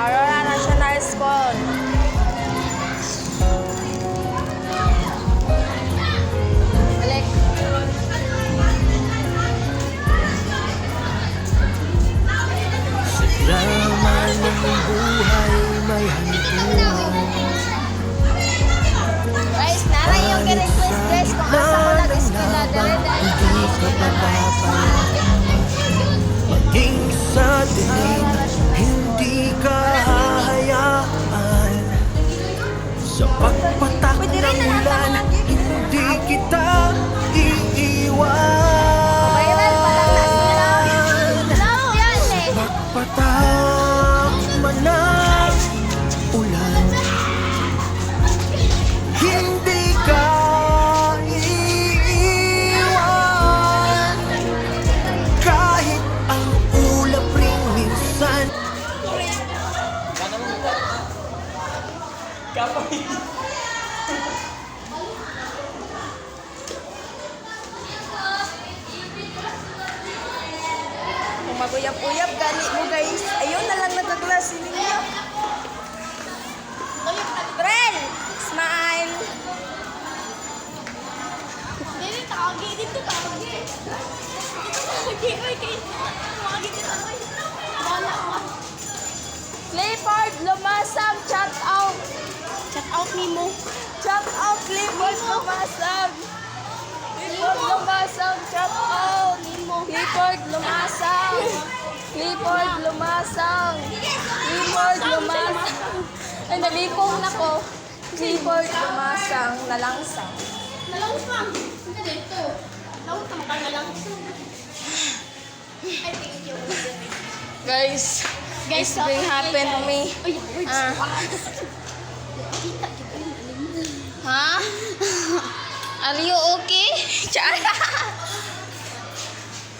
Aurora National School. Balik. Drama ng buhay may Guys, nara yung request guys kung asa Kung maguyap-uyap, gali mo guys. Ayun na lang nagkaklase ninyo. Bren! Smile! Dili tawagi dito tawagi. Tawagi oy kay tawagi dito. Wala Out nimo. Chat out, Clifford, lumasang! Clifford, lumasang, chat out! Clifford, lumasang! Clifford, lumasang! Clifford, lumasang! Ay, nalipong na ko. Clifford, lumasang, nalangsang. Nalangsang. Dito. Laut ka makanalang. I thank you. Guys, Guys, this will happen to me. Uy, Ha? Are you okay? Char.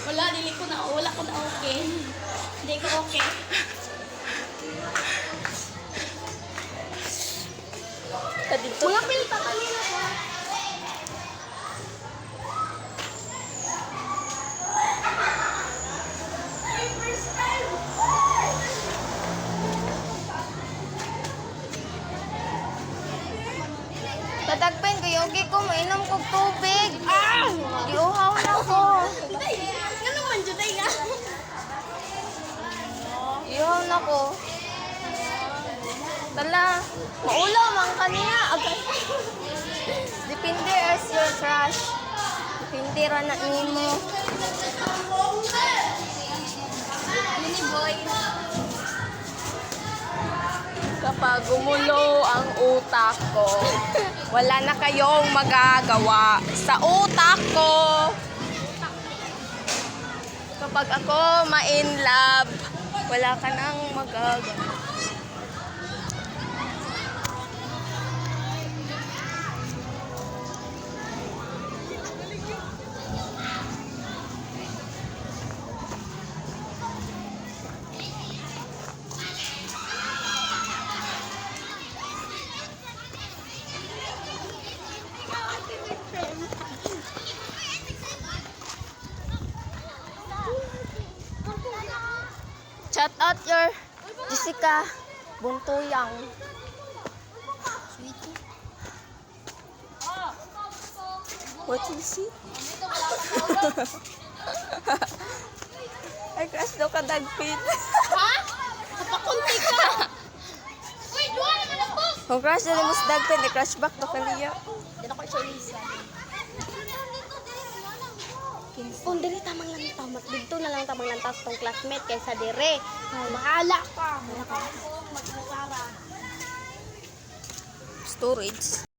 Wala dili ko na wala ko na okay. Hindi ko okay. Mga pilta kanina ko. Kadagpen ko mainom kog tubig. Ah! Giuhaw na ko. Ano man jud ay nga. Iuhaw na ko. Tala, maulaw man kaniya. Depende as your trash. Depende ra na nimo. Ini boy. Kapag gumulo ang utak ko, wala na kayong magagawa sa utak ko. Kapag ako ma-in love, wala ka nang magagawa. Shout out your Jessica Buntuyang. What you see? Ay, crush daw ka dagpit. Ha? Kapakunti ka. Uy, duwa naman ako. Kung crush na mo sa dagpit, i-crush back to kaniya. Diyan ako siya Lisa. Kung diri tamang tamat dito na lang tamang lantas tong classmate kaysa dire. Mahala ka. Mahala ka. Storage.